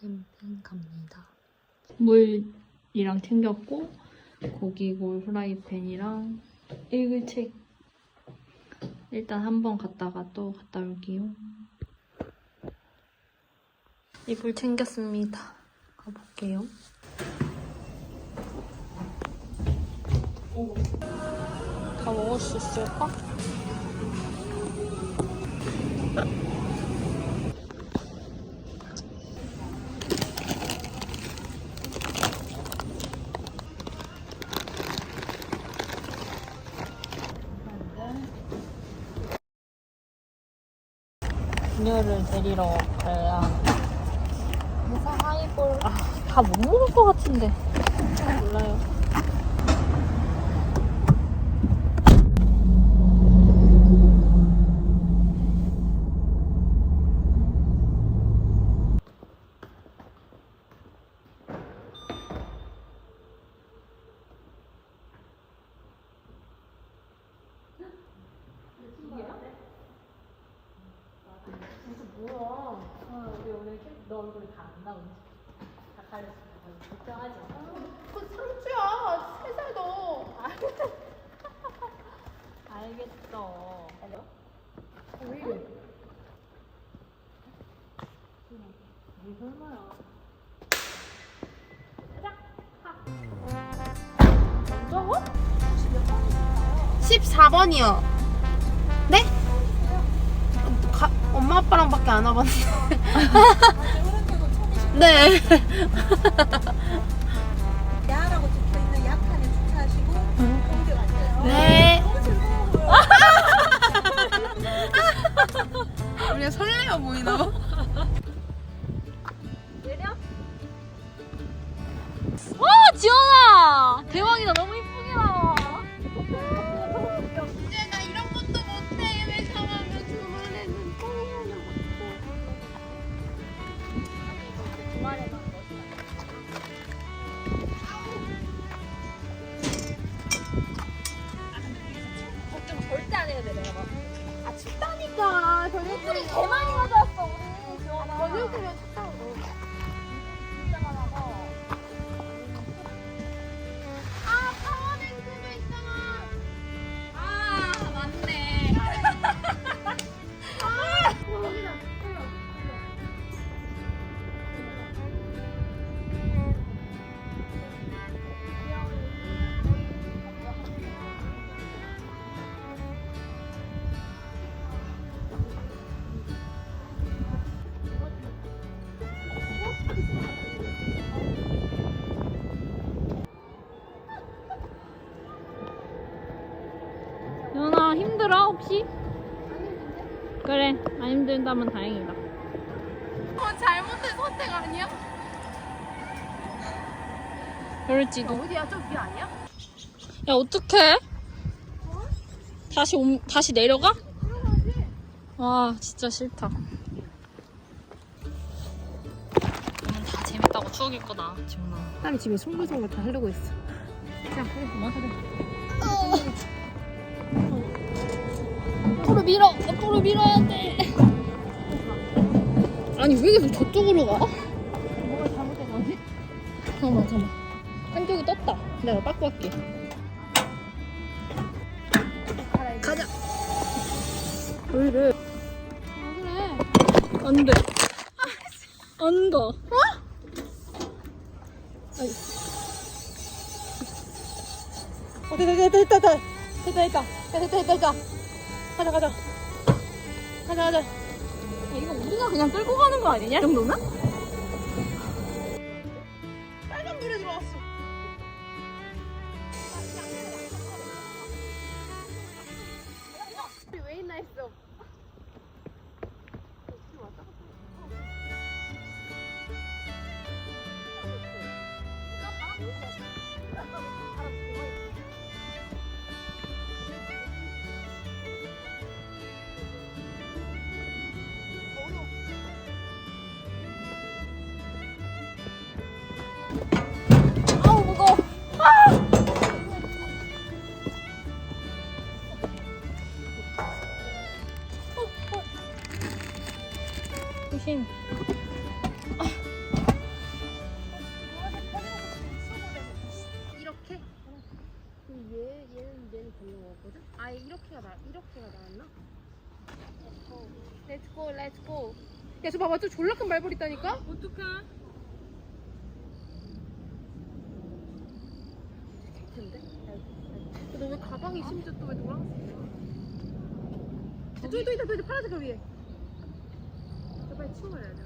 캠핑 갑니다. 물이랑 챙겼고 고기골 프라이팬이랑 일글책 일단 한번 갔다가 또 갔다 올게요. 이불 챙겼습니다. 가볼게요. 다 먹을 수 있을까? 그녀를 데리러 가야. 무사 하이볼. 아, 다 못 먹을 것 같은데. 잘 몰라요 너 얼굴이 다 안 나오지 다 가렸어 걱정하지 마. 그 상추야 세 살도 알겠어. 왜 이래? 이게 얼마야? 14번이요. 네? 가, 엄마 아빠랑 밖에 안 와봤는데 네 야라고 적혀 있는 약판에 주차하시고 거기 가세요. 네. 우리가 설레어 보이나 봐. 와 지연아 대박이다 너무 이쁘게 혹시? 그래 안 힘들다면 다행이다 어 잘못된 선택 아니야? 그럴지도 어디야? 저뒤 아니야? 야 어떡해? 다시 옴, 다시 내려가? 와 진짜 싫다 오늘 다 재밌다고 추억일 거다 지훈아 딸이 집에 송글송글 다 하려고 했어. 앞으로 밀어. 앞으로 밀어야 돼. 아니 왜 계속 저쪽으로 가? 뭐가 잘못된 거지? 잠깐만 잠깐만. 한쪽이 떴다. 내가 바꿔갈게. 가자. 왜 이래? 아 그래. 안돼. 안가 어? 어, 됐다, 됐다, 됐다, 됐다, 됐다, 됐다, 됐다, 됐다, 됐다. 가자, 가자. 가자, 가자. 야, 이거 우리가 그냥 끌고 가는 거 아니냐 이 정도면? 나 이렇게가 나왔나? 렛츠고 렛츠고 야저 봐봐 저 졸라 큰 말벌 있다니까? 어떡해? 텐데. 너 왜 가방이 심지어 또 왜 노란색이야? 저기 또 있다 또 있다 파란색 그 위에. 저 빨리 치워야 돼.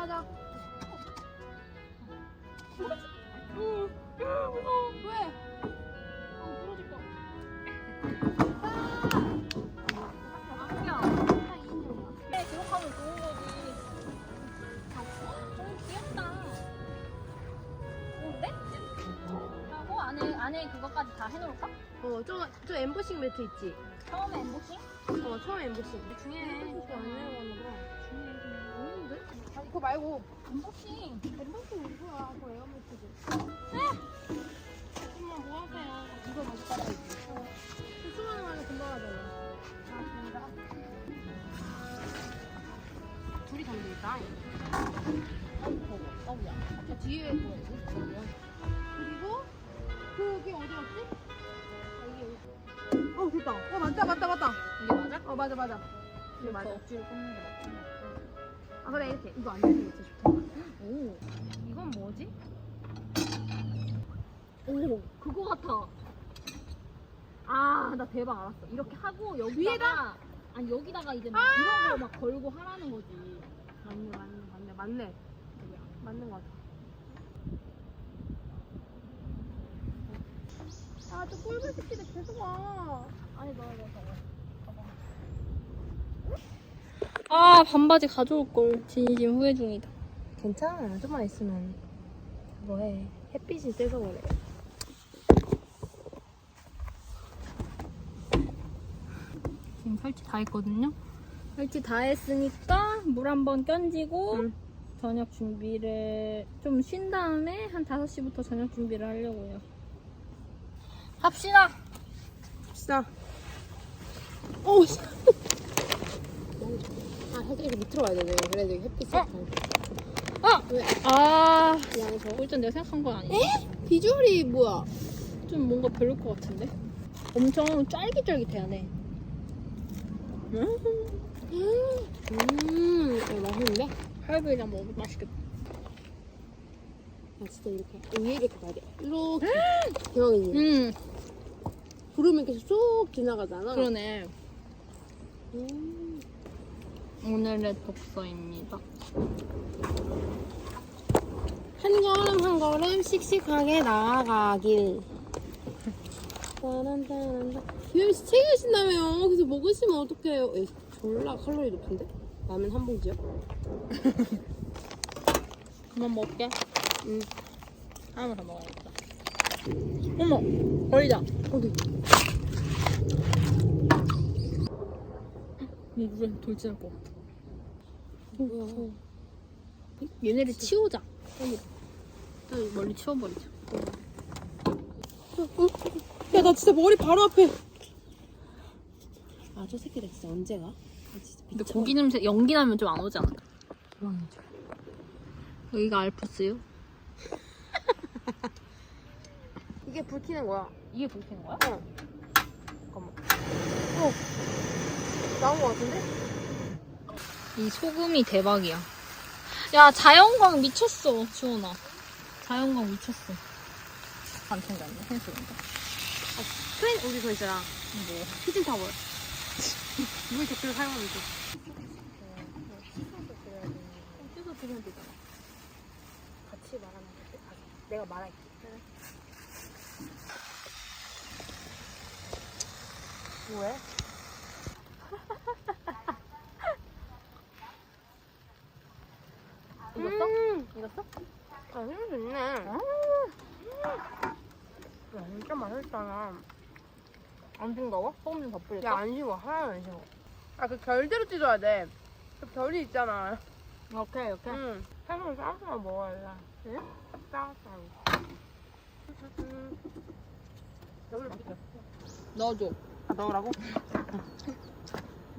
어맞 해놓을까? 어저저 엠보싱 매트 있지? 처음에 엠보싱? 어 처음 엠보싱. 중요해. 엠보싱 안 내려가나 봐. 중요해. 없는데? 아 이거 말고 엠보싱. 엠보싱 이거야 그거 에어 매트지. 조금만 뭐 하세요? 이거 다시 따라야지. 수많은 하면 금방 하잖아. 아, 진짜? 둘이 가면 되겠다. 아우, 더워. 어우야. 저 뒤에 거 그리고 그게 어디 갔지? 아. 어 됐다. 어 맞다 맞다 맞다. 이게 맞아? 어 맞아 맞아. 이거 이거 맞아. 억지로 꽂는 게 맞지? 아 그래 이렇게 이거 안 되는 게 진짜 좋다. 오. 이건 뭐지? 오, 그거 같아. 아, 나 대박 알았어. 이렇게 하고 여기다가 위에다? 아니 여기다가 이제 막 이런 거 막 걸고 하라는 거지. 맞네 맞네 맞네 맞네. 맞는 거 같아. 아저 꿀벌 새끼들 계속 와. 아니 너너 저거. 아 반바지 가져올 걸. 진심 후회 중이다. 괜찮아 좀만 있으면 뭐해 햇빛이 세서 그래. 지금 설치 다 했거든요. 설치 다 했으니까 물 한 번 껴지고 응. 저녁 준비를 좀 쉰 다음에 한 5시부터 저녁 준비를 하려고요. 갑시다. 진짜. 오. 씨. 아 이렇게 밑으로 가야 되네. 그래야 되게 햇빛이. 어? 어? 아! 왜? 아, 그냥 저. 일단 내가 생각한 건 아니야. 비주얼이 뭐야? 좀 뭔가 별로일 것 같은데? 엄청 쫄깃쫄깃해야 돼. 음, 어, 맛있는데? 할비랑 먹으면 맛있겠다. 아 진짜 이렇게 위에 이렇게 봐야 돼. 이렇게 대왕이지. 음, 구름이 계속 쏙 지나가잖아. 그러네. 음. 오늘의 독서입니다. 한 걸음 한 걸음 씩씩하게 나아가길. 따란따란따. 김혜미 씨책 읽으신다며요. 그래서 먹으시면 어떡해요? 에이, 졸라 칼로리 높은데? 라면 한 봉지요? 그만 먹게. 응. 하나만 더 먹어야겠다. 어머, 버리자. 어디? 이 물에 돌진할 것 같아. 뭐야? 얘네를 치우자. 멀리 치워버리자. 야, 나 진짜 머리 바로 앞에. 아, 저 새끼들 진짜 언제 가? 아, 진짜 근데 미쳐. 고기 냄새, 연기 나면 좀 안 오지 않을까? 여기가 알프스요? 이게 불 켜는 거야. 이게 불피는 거야? 어. 잠깐만. 어. 나온 거 같은데? 이 소금이 대박이야. 야, 자연광 미쳤어, 지원아. 자연광 미쳤어. 안 챙겼네, 생각해보니까. 트레인 우리 저 있잖아. 뭐. 키친 타월. 물 댓글 사용하면 돼. 씻어 드리면 되잖아. 같이 말하는 거 내가 말할게. 뭐해? 익었어? 음. 익었어? 아, 힘 좋네. 야, 진짜 맛있다. 안 싱거워? 소금 좀더 뿌릴까? 야, 안 싱거. 하나도 안 싱거. 아, 그 결대로 찢어야 돼. 그 결이 있잖아. 오케이, 이렇게. 응. 싸서만 먹어야 돼. 응? 싸서. 넣어줘. 아, 넣으라고?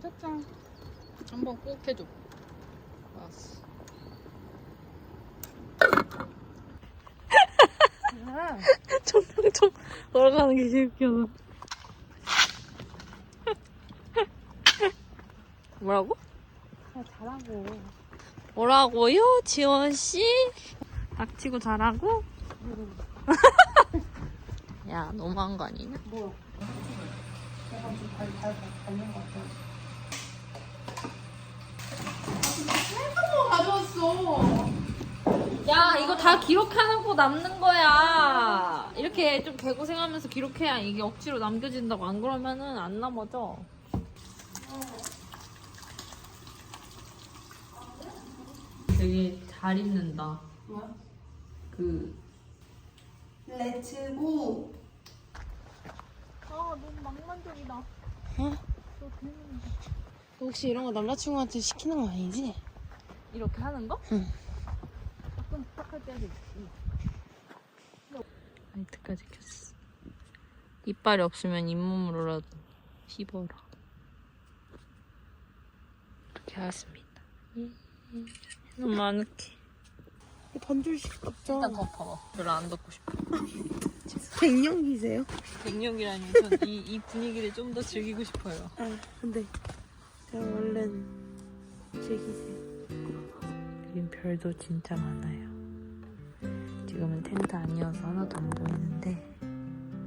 짜잔. 한번 꼭 해줘. 알았어. 청량청 걸어가는 게 제일 웃겨. 뭐라고? 아, 잘하고. 뭐라고요, 지원 씨? 닥치고 잘하고? 야, 너무한 거 아니냐? 뭐? 야, 이거 다 기록해놓고 남는 거야. 이렇게 좀 개고생하면서 기록해야 이게 억지로 남겨진다고. 안 그러면은 안 남아져. 되게 잘 입는다. 뭐야? 그 렛츠고. 아, 너무 낭만적이다. 혹시 이런 거 남자친구한테 시키는 거 아니지? 이렇게 하는 거? 가끔 부탁할 때도 있지. 라이트까지 켰어. 이빨이 없으면 잇몸으로라도 씹어라. 이렇게 하였습니다. 예, 예. 너무 아늑해. 반줄씩 덮자. 일단 덮어. 별로 안 덮고 싶어. 갱년기세요? 백령이라니 전이 이 분위기를 좀 더 즐기고 싶어요. 아, 근데 제가 얼른 즐기세요. 여긴 별도 진짜 많아요. 지금은 텐트 아니어서 하나도 안 보이는데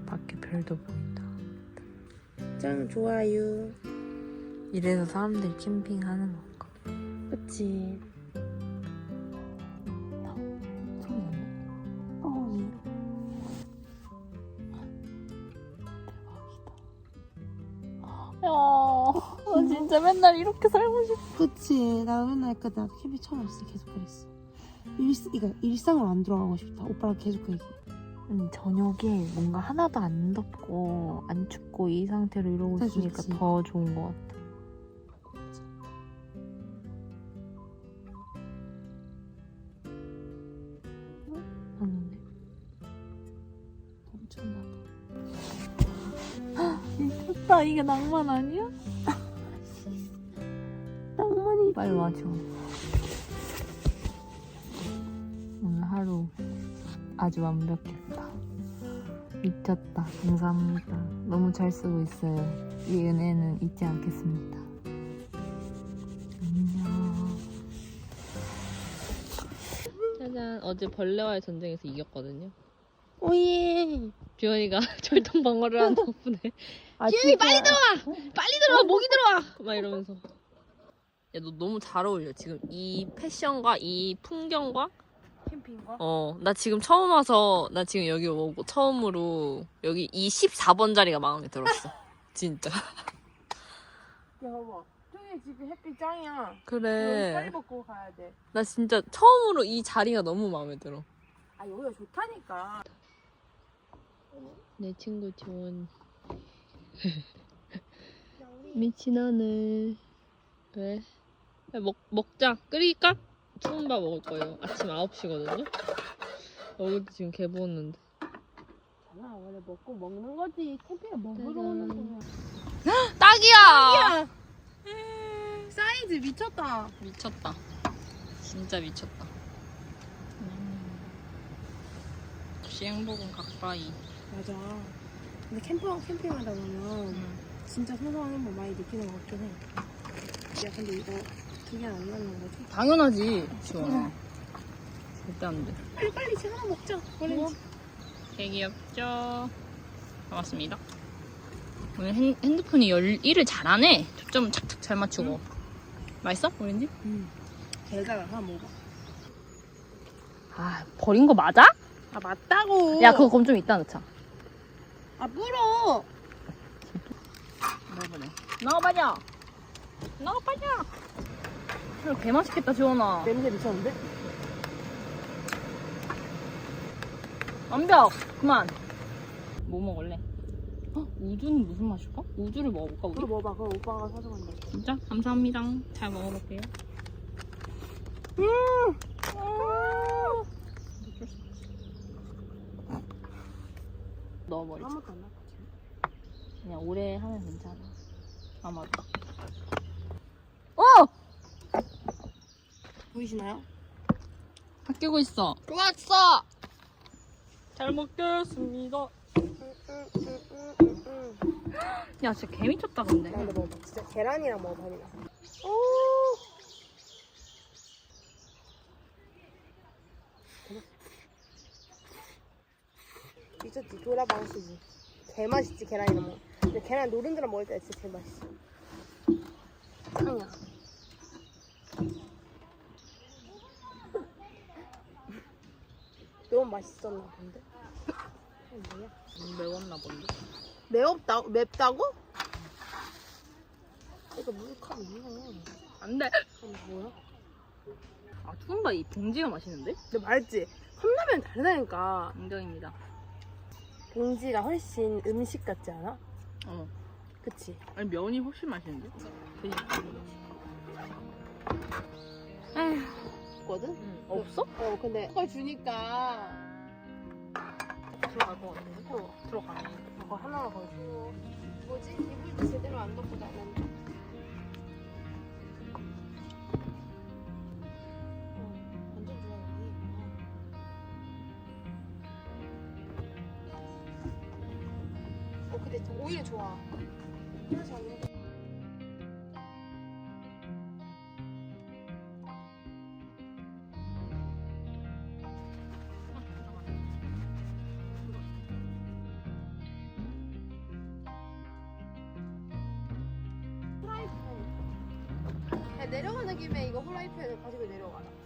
밖에 별도 보인다. 짱 좋아요. 이래서 사람들이 캠핑하는 건가? 그치. 맨날 이렇게 살고 싶어. 그치. 나 맨날 그, 나 캠핑 처음 왔을 때 계속 그랬어. 일, 이거 일상으로 안 돌아가고 싶다. 오빠랑 계속 그 얘기. 음, 저녁에 뭔가 하나도 안 덥고 안 춥고 이 상태로 이러고 진짜 있으니까 좋지. 더 좋은 것 같아. 맞는데? 엄청나다. 미쳤다. 이게 낭만 아니야? 빨리 와줘. 오늘 하루 아주 완벽했다. 미쳤다. 감사합니다. 너무 잘 쓰고 있어요. 이 은혜는 잊지 않겠습니다. 안녕. 짜잔. 어제 벌레와의 전쟁에서 이겼거든요. 오예. 비원이가 철통 방어를 한 덕분에 아, 지훈이 빨리 들어와! 빨리 들어와 목이 들어와 막 이러면서 야 너 너무 잘 어울려 지금 이 패션과 이 풍경과 캠핑과? 어 나 지금 처음 와서 나 지금 여기 오고 처음으로 여기 이 14번 자리가 마음에 들었어 진짜 야, 봐봐. 저기 지금 햇빛 짱이야. 그래 빨리 먹고 가야 돼. 나 진짜 처음으로 이 자리가 너무 마음에 들어 아, 여기가 좋다니까. 내 친구 지원 미친 하늘 왜? 야, 먹, 먹자 끓일까? 추운 밥 먹을 거예요 아침 9시거든요 여기도 지금 개 부었는데 아, 원래 먹고 먹는 거지. 캠핑에 먹으러 짜잔. 오는 거야. 딱이야! 사이즈 미쳤다. 미쳤다 진짜 미쳤다 역시 행복은 가까이 맞아. 근데 캠핑, 캠핑하다 보면 진짜 소소한 행복 많이 느끼는 것 같긴 해. 야, 근데 이거 두 개는 안 맞는 거지? 당연하지 지원아 절대 안돼 빨리 빨리 지금 하나 먹자. 오렌지. 되게 귀엽죠? 반갑습니다. 오늘 핸, 핸드폰이 열, 일을 잘하네. 초점 착착 잘 맞추고. 맛있어? 오렌지? 음. 게다가 하나 먹어. 아, 버린 거 맞아? 아, 맞다고. 야, 그거 그럼 좀 이따 넣자. 아, 불어. 넣어보네. 넣어봐냐? 넣어봐냐? 이거 개 맛있겠다, 지원아. 냄새 미쳤는데? 완벽! 그만. 뭐 먹을래? 어? 우주는 무슨 맛일까? 우주를 먹어볼까, 우리? 그거 먹어봐. 그거 오빠가 사줘간다. 진짜? 감사합니다. 잘 먹어볼게요. 넣어버리자. 아무것도 안 나빠. 그냥 오래 하면 괜찮아. 아마도. 보이시나요? 바뀌고 있어. 좋았어. 잘 먹겠습니다. 야, 진짜 개 미쳤다, 근데. 나 근데 먹어봐. 진짜 계란이랑 먹어봐. 그냥. 미쳤지? 도라방수지. 개 맛있지 계란이랑 먹어. 근데 계란 노른자랑 먹을 때 진짜 제일 맛있어. 아니야. 너무 맛있었나 본데? 이게 뭐야? 매웠나 본데. 매웠다 맵다고? 이거 물컵 있나? 안 돼. 이거 뭐야? 아, 투움바 이 봉지가 맛있는데? 내가 말했지. 컵라면 다르다니까. 인정입니다. 봉지가 훨씬 음식 같지 않아? 어. 그치? 아니, 면이 훨씬 맛있는데? 그냥. 있 거든? 응. 없어? 어 근데 그걸 주니까 들어갈 것 같은데? 어, 들어가. 그거 하나가 거기 줘. 뭐지? 이불도 제대로 안 덮고 자는데. 내려가는 김에 이거 후라이팬을 가지고 내려가라. 뭐?